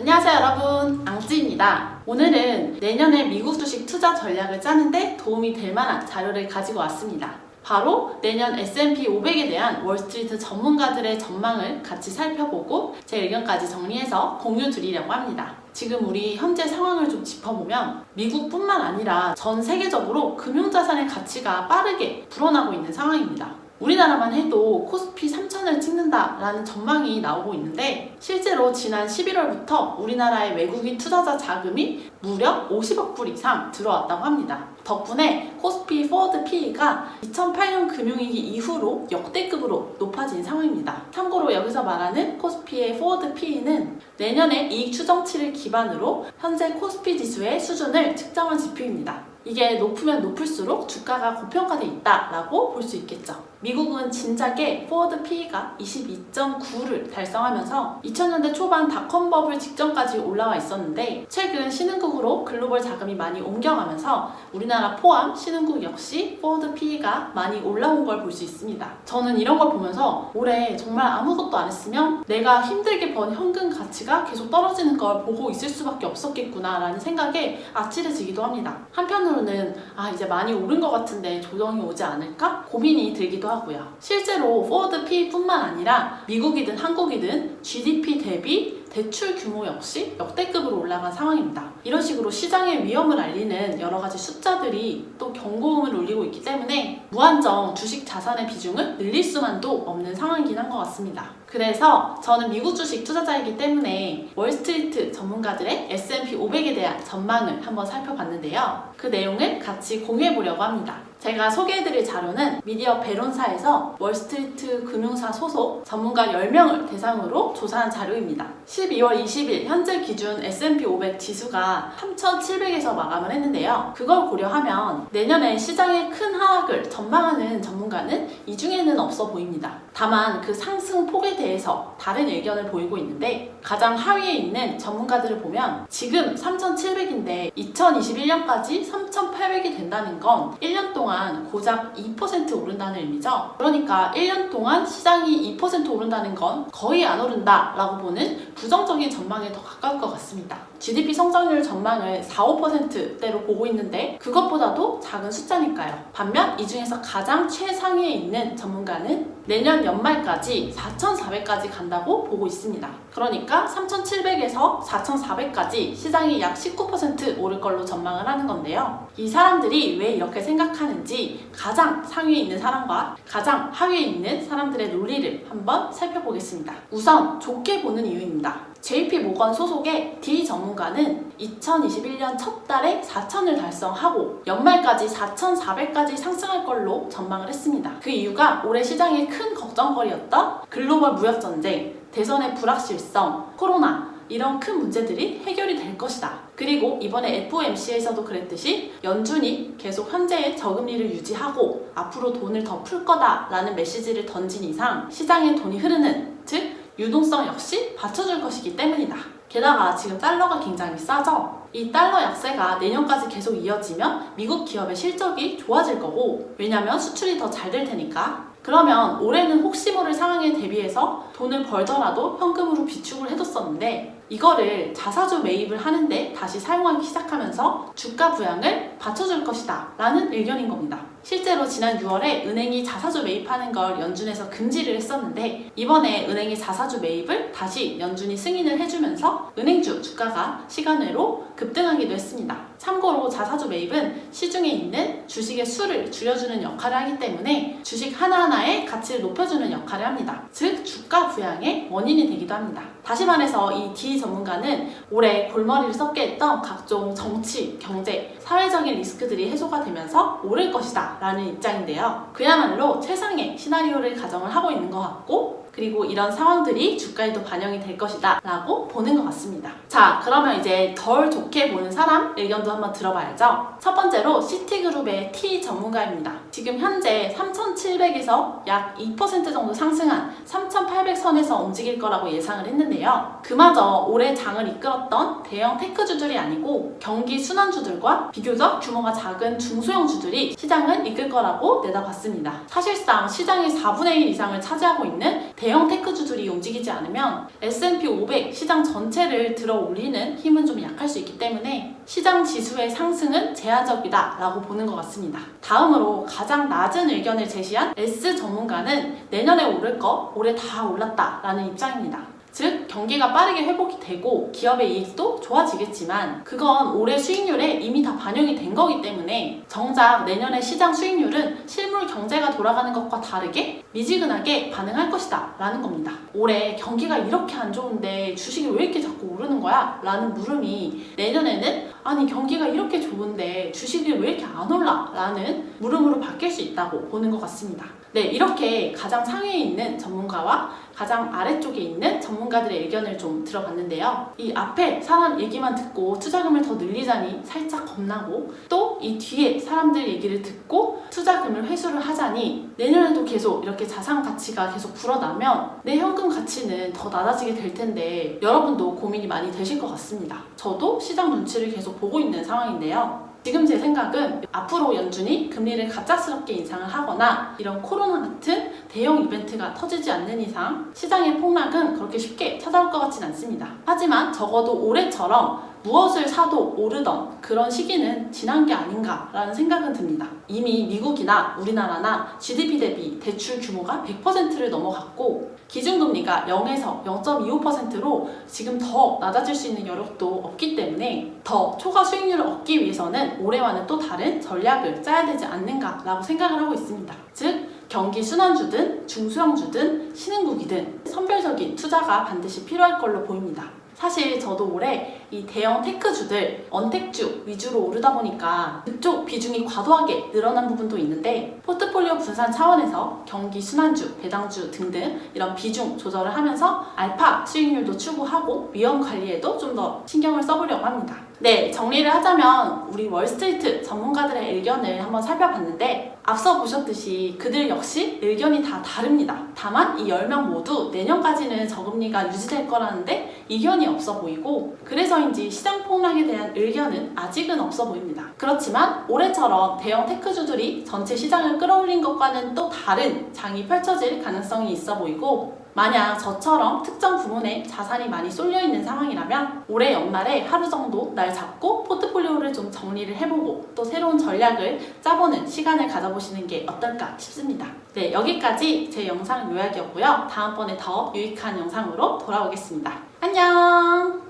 안녕하세요 여러분. 앙찌입니다. 오늘은 내년에 미국 주식 투자 전략을 짜는데 도움이 될 만한 자료를 가지고 왔습니다. 바로 내년 S&P 500에 대한 월스트리트 전문가들의 전망을 같이 살펴보고 제 의견까지 정리해서 공유 드리려고 합니다. 지금 우리 현재 상황을 좀 짚어보면 미국뿐만 아니라 전 세계적으로 금융자산의 가치가 빠르게 불어나고 있는 상황입니다 우리나라만 해도 코스피 3천을 찍는다라는 전망이 나오고 있는데 실제로 지난 11월부터 우리나라의 외국인 투자자 자금이 무려 50억 불 이상 들어왔다고 합니다. 덕분에 코스피 포워드 PE가 2008년 금융위기 이후로 역대급으로 높아진 상황입니다. 참고로 여기서 말하는 코스피의 포워드 PE는 내년에 이익 추정치를 기반으로 현재 코스피 지수의 수준을 측정한 지표입니다. 이게 높으면 높을수록 주가가 고평가돼 있다라고 볼 수 있겠죠. 미국은 진작에 포워드 PE가 22.9를 달성하면서 2000년대 초반 닷컴 버블 직전까지 올라와 있었는데 최근 신흥국으로 글로벌 자금이 많이 옮겨가면서 우리나라 포함 신흥국 역시 포워드 PE가 많이 올라온 걸 볼 수 있습니다. 저는 이런 걸 보면서 올해 정말 아무것도 안 했으면 내가 힘들게 번 현금 가치가 계속 떨어지는 걸 보고 있을 수밖에 없었겠구나라는 생각에 아찔해지기도 합니다. 한편으로는 아 이제 많이 오른 것 같은데 조정이 오지 않을까 고민이 들기도 하고요. 실제로 포워드 PE뿐만 아니라 미국이든 한국이든 GDP 대비 대출 규모 역시 역대급으로 올라간 상황입니다. 이런 식으로 시장의 위험을 알리는 여러 가지 숫자들이 또 경고음을 울리고 있기 때문에 무한정 주식 자산의 비중을 늘릴 수만도 없는 상황이긴 한 것 같습니다. 그래서 저는 미국 주식 투자자이기 때문에 월스트리트 전문가들의 S&P 500에 대한 전망을 한번 살펴봤는데요. 그 내용을 같이 공유해 보려고 합니다. 제가 소개해드릴 자료는 미디어 베론사에서 월스트리트 금융사 소속 전문가 10명을 대상으로 조사한 자료입니다. 12월 20일 현재 기준 S&P 500 지수가 3,700에서 마감을 했는데요. 그걸 고려하면 내년에 시장의 큰 하락을 전망하는 전문가는 이 중에는 없어 보입니다. 다만 그 상승 폭에 대해서 다른 의견을 보이고 있는데 가장 하위에 있는 전문가들을 보면 지금 3,700인데 2021년까지 3,800이 된다는 건 1년 동안 고작 2% 오른다는 의미죠. 그러니까 1년 동안 시장이 2% 오른다는 건 거의 안 오른다 라고 보는 부정적인 전망에 더 가까울 것 같습니다. GDP 성장률 전망을 4, 5%대로 보고 있는데 그것보다도 작은 숫자니까요. 반면 이 중에서 가장 최상위에 있는 전문가는 내년 연말까지 4,400 까지 간다고 보고 있습니다. 그러니까 3,700에서 4,400까지 시장이 약 19% 오를 걸로 전망을 하는 건데요. 이 사람들이 왜 이렇게 생각하는지 가장 상위에 있는 사람과 가장 하위에 있는 사람들의 논리를 한번 살펴보겠습니다. 우선 좋게 보는 이유입니다. JP 모건 소속의 D 전문가는 2021년 첫 달에 4천을 달성하고 연말까지 4,400까지 상승할 걸로 전망을 했습니다. 그 이유가 올해 시장의 큰 걱정거리였던 글로벌 무역 전쟁, 대선의 불확실성, 코로나 이런 큰 문제들이 해결이 될 것이다. 그리고 이번에 FOMC에서도 그랬듯이 연준이 계속 현재의 저금리를 유지하고 앞으로 돈을 더 풀 거다라는 메시지를 던진 이상 시장에 돈이 흐르는 즉 유동성 역시 받쳐줄 것이기 때문이다. 게다가 지금 달러가 굉장히 싸죠? 이 달러 약세가 내년까지 계속 이어지면 미국 기업의 실적이 좋아질 거고 왜냐면 수출이 더 잘 될 테니까 그러면 올해는 혹시 모를 상황에 대비해서 돈을 벌더라도 현금으로 비축을 해뒀었는데 이거를 자사주 매입을 하는데 다시 사용하기 시작하면서 주가 부양을 받쳐줄 것이다 라는 의견인 겁니다. 실제로 지난 6월에 은행이 자사주 매입하는 걸 연준에서 금지를 했었는데 이번에 은행이 자사주 매입을 다시 연준이 승인을 해주면서 은행주 주가가 시간으로 급등하기도 했습니다. 참고로 자사주 매입은 시중에 있는 주식의 수를 줄여주는 역할을 하기 때문에 주식 하나하나의 가치를 높여주는 역할을 합니다. 즉 주가 부양의 원인이 되기도 합니다. 다시 말해서 이 D 전문가는 올해 골머리를 썩게 했던 각종 정치, 경제, 사회적인 리스크들이 해소가 되면서 오를 것이다 라는 입장인데요. 그야말로 최상의 시나리오를 가정을 하고 있는 것 같고 그리고 이런 상황들이 주가에도 반영이 될 것이다 라고 보는 것 같습니다. 자, 그러면 이제 덜 좋게 보는 사람 의견도 한번 들어봐야죠. 첫 번째로 시티그룹의 T 전문가입니다. 지금 현재 3,700에서 약 2% 정도 상승한 3,800선에서 움직일 거라고 예상을 했는데요. 그마저 올해 장을 이끌었던 대형 테크주들이 아니고 경기 순환주들과 비교적 규모가 작은 중소형 주들이 시장을 이끌 거라고 내다봤습니다. 사실상 시장의 4분의 1 이상을 차지하고 있는 대형 대형 테크주들이 움직이지 않으면 S&P 500 시장 전체를 들어 올리는 힘은 좀 약할 수 있기 때문에 시장 지수의 상승은 제한적이다 라고 보는 것 같습니다. 다음으로 가장 낮은 의견을 제시한 S 전문가는 내년에 오를 거 올해 다 올랐다 라는 입장입니다. 즉 경기가 빠르게 회복이 되고 기업의 이익도 좋아지겠지만 그건 올해 수익률에 이미 다 반영이 된 거기 때문에 정작 내년의 시장 수익률은 실물 경제가 돌아가는 것과 다르게 미지근하게 반응할 것이다 라는 겁니다. 올해 경기가 이렇게 안 좋은데 주식이 왜 이렇게 자꾸 오르는 거야? 라는 물음이 내년에는 아니 경기가 이렇게 좋은데 주식이 왜 이렇게 안 올라? 라는 물음으로 바뀔 수 있다고 보는 것 같습니다. 네, 이렇게 가장 상위에 있는 전문가와 가장 아래쪽에 있는 전문가들의 의견을 좀 들어봤는데요. 이 앞에 사람 얘기만 듣고 투자금을 더 늘리자니 살짝 겁나고 또 이 뒤에 사람들 얘기를 듣고 투자금을 회수를 하자니 내년에도 계속 이렇게 자산 가치가 계속 불어나면 내 현금 가치는 더 낮아지게 될 텐데 여러분도 고민이 많이 되실 것 같습니다. 저도 시장 눈치를 계속 보고 있는 상황인데요. 지금 제 생각은 앞으로 연준이 금리를 갑작스럽게 인상을 하거나 이런 코로나 같은 대형 이벤트가 터지지 않는 이상 시장의 폭락은 그렇게 쉽게 찾아올 것 같진 않습니다. 하지만 적어도 올해처럼 무엇을 사도 오르던 그런 시기는 지난 게 아닌가라는 생각은 듭니다. 이미 미국이나 우리나라나 GDP 대비 대출 규모가 100%를 넘어갔고 기준금리가 0에서 0.25%로 지금 더 낮아질 수 있는 여력도 없기 때문에 더 초과 수익률을 얻기 위해서는 올해와는 또 다른 전략을 짜야 되지 않는가라고 생각을 하고 있습니다. 즉 경기 순환주든 중소형주든 신흥국이든 선별적인 투자가 반드시 필요할 걸로 보입니다. 사실 저도 올해 이 대형 테크주들, 언택주 위주로 오르다 보니까 그쪽 비중이 과도하게 늘어난 부분도 있는데 포트폴리오 분산 차원에서 경기 순환주, 배당주 등등 이런 비중 조절을 하면서 알파 수익률도 추구하고 위험 관리에도 좀 더 신경을 써보려고 합니다. 네, 정리를 하자면 우리 월스트리트 전문가들의 의견을 한번 살펴봤는데 앞서 보셨듯이 그들 역시 의견이 다 다릅니다. 다만 이 10명 모두 내년까지는 저금리가 유지될 거라는데 이견이 없어 보이고 그래 서인지 시장 폭락에 대한 의견은 아직은 없어 보입니다. 그렇지만 올해처럼 대형 테크주들이 전체 시장을 끌어올린 것과는 또 다른 장이 펼쳐질 가능성이 있어 보이고 만약 저처럼 특정 부문에 자산이 많이 쏠려 있는 상황이라면 올해 연말에 하루 정도 날 잡고 포트폴리오를 좀 정리를 해보고 또 새로운 전략을 짜보는 시간을 가져보시는 게 어떨까 싶습니다. 네, 여기까지 제 영상 요약이었고요. 다음번에 더 유익한 영상으로 돌아오겠습니다. 안녕!